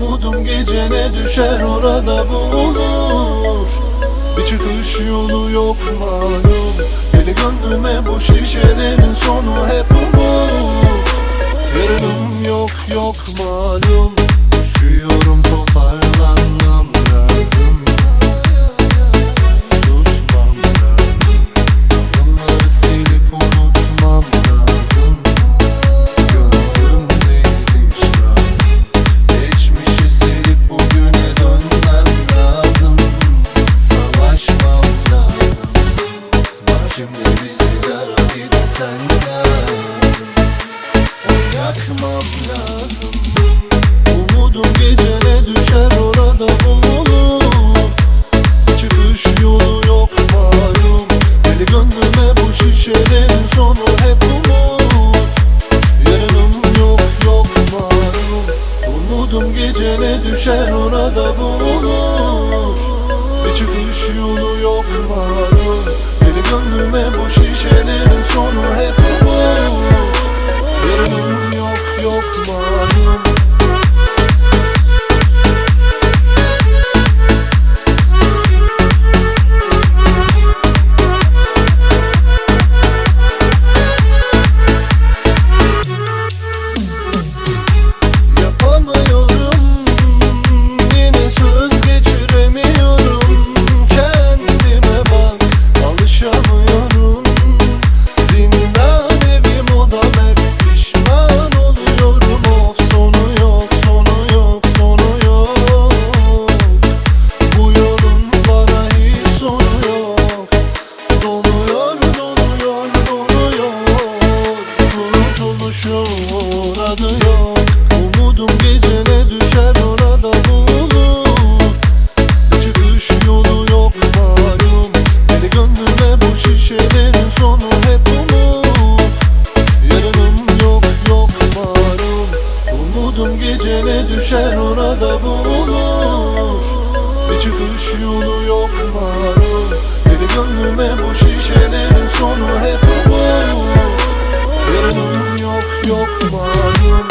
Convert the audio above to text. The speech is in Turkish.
Umudum gecene düşer orada bulur Bir çıkış yolu yok malum. Deli gönlüme bu şişelerin sonu hep umut. Yarınım yok yok malum O yakmam lazım Umudum gecene düşer orada bulur Çıkış yolu yok malum Deli gönlüme bu şişelerin sonu hep umut Yarınım yok yok malum Umudum gecene düşer orada bulur Bir çıkış yolu yok malum Deli gönlüme bu sonu hep umut Yarınım yok yok malum orada bulur Bir çıkış yolu yok malum Deli gönlüme bu şişelerin sonu hep umut. Yarınım yok yok malum